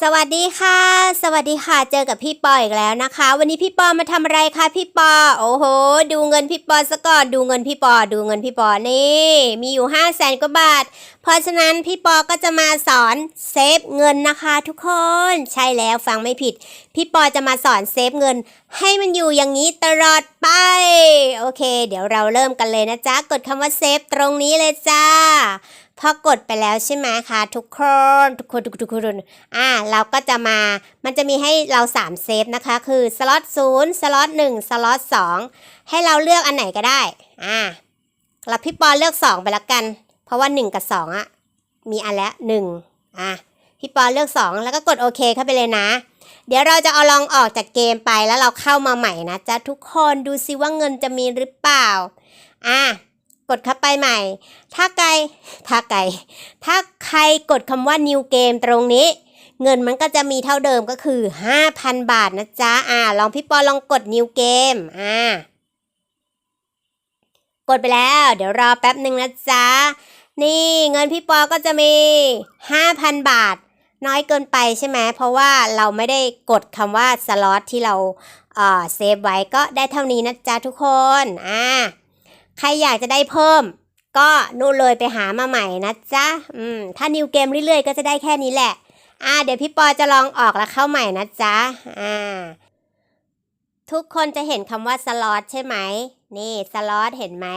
สวัสดีค่ะ สวัสดีค่ะ เจอกับพี่ปออีกแล้วนะคะ วันนี้พี่ปอมาทำอะไรคะพี่ปอ โอ้โห ดูเงินพี่ปอซะก่อน ดูเงินพี่ปอ ดูเงินพี่ปอ นี่ มีอยู่5 0 0แสนกว่าบาท เพราะฉะนั้นพี่ปอก็จะมาสอนเซฟเงินนะคะทุกคน ใช่แล้วฟังไม่ผิด พี่ปอจะมาสอนเซฟเงิน ให้มันอยู่อย่างนี้ตลอดไป โอเค เดี๋ยวเราเริ่มกันเลยนะจ๊ะ กดคำว่าเซฟตรงนี้เลยจ้า พอกดไปแล้วใช่ไหมคะทุกคนทุกคนทุกคนทุกคนอ่าเราก็จะมามันจะมีให้เรา 3 เซฟนะคะ คือสล็อต0สล็อต1สล็อต2ให้เราเลือกอันไหนก็ได้อ่าแล้วพี่ปอเลือก 2 ไปละกัน เพราะว่า 1 กับ 2อะมีอันแล้ว1อะพี่ปอเลือก 2 แล้วก็กดโอเคเข้าไปเลยนะ เดี๋ยวเราจะเอาลองออกจากเกมไปแล้วเราเข้ามาใหม่นะจ๊ะทุกคนดูซิว่าเงินจะมีหรือเปล่าอะ กดเข้าไปใหม่ ถ้าไกลถ้าไกลถ้าใครกดคำว่า new game ตรงนี้ เงินมันก็จะมีเท่าเดิมก็คือ 5,000 บาทนะจ๊ะ อ่า ลองพี่ปอลองกด new game อ่ากดไปแล้ว เดี๋ยวรอแป๊บหนึ่งนะจ๊ะ นี่เงินพี่ปอก็จะมี 5,000 บาท น้อยเกินไปใช่ไหมเพราะว่าเราไม่ได้กดคำว่าสล็อตที่เราเอ่อเซฟไว้ก็ได้เท่านี้นะจ๊ะทุกคน อ่า ใครอยากจะได้เพิ่ม ก็นู่นเลยไปหามาใหม่นะจ๊ะอืมถ้านิวเกมเรื่อยๆ ก็จะได้แค่นี้แหละ อ่า เดี๋ยวพี่ปอจะลองออกแล้วเข้าใหม่นะจ๊ะอ่าทุกคนจะเห็นคำว่าสล็อตใช่ไหม นี่สล็อตเห็นไหม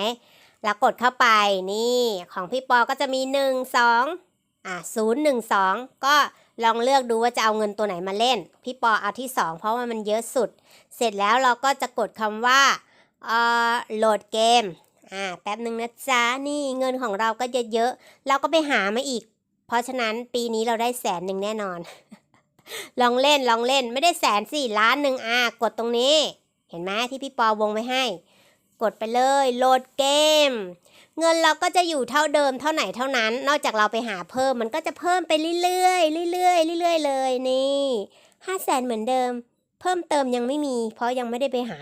แล้วกดเข้าไปนี่ของพี่ปอก็จะมีหนึ่งสองอ่าศูนย์หนึ่งสองก็ลองเลือกดูว่าจะเอาเงินตัวไหนมาเล่น พี่ปอเอาที่สองเพราะว่ามันเยอะสุด เสร็จแล้วเราก็จะกดคำว่าเอ่อโหลดเกม อ่าแป๊บหนึ่งนะจ๊ะนี่เงินของเราก็เยอะๆเราก็ไปหามาอีก เพราะฉะนั้นปีนี้เราได้แสนหนึ่งแน่นอน ลองเล่นลองเล่นไม่ได้แสนสี่ล้านหนึ่งอ่ากดตรงนี้ เห็นไหมที่พี่ปอวงไว้ให้ กดไปเลยโหลดเกม เงินเราก็จะอยู่เท่าเดิมเท่าไหนเท่านั้น นอกจากเราไปหาเพิ่มมันก็จะเพิ่มไปเรื่อยๆเรื่อยๆเรื่อยๆเลยนี่ห้าแสนเหมือนเดิม เพิ่มเติมยังไม่มี เพราะยังไม่ได้ไปหา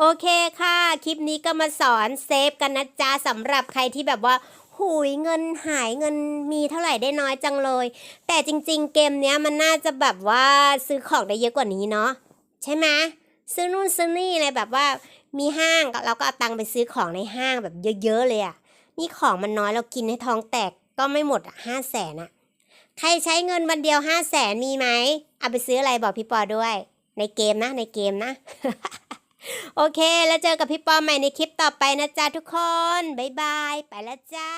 โอเคค่ะ คลิปนี้ก็มาสอนเซฟกันนะจ๊ะสำหรับใครที่แบบว่าหุยเงินหายเงินมีเท่าไหร่ได้น้อยจังเลย แต่จริง ๆ เกมเนี้ยมันน่าจะแบบว่าซื้อของได้เยอะกว่านี้เนาะใช่ไหมซื้อนู่นซื้อนี่อะไรแบบว่ามีห้างเราก็เอาตังค์ไปซื้อของในห้างแบบเยอะๆเลยอะนี่ของมันน้อยเรากินให้ท้องแตกก็ไม่หมดอะห้าแสนอะใครใช้เงินวันเดียวห้าแสนมีไหมเอาไปซื้ออะไรบอกพี่ปอด้วย ในเกมนะในเกมนะ โอเค แล้วเจอกับพี่ปอใหม่ในคลิปต่อไปนะจ๊ะทุกคน บ๊ายบาย ไปแล้วจ้า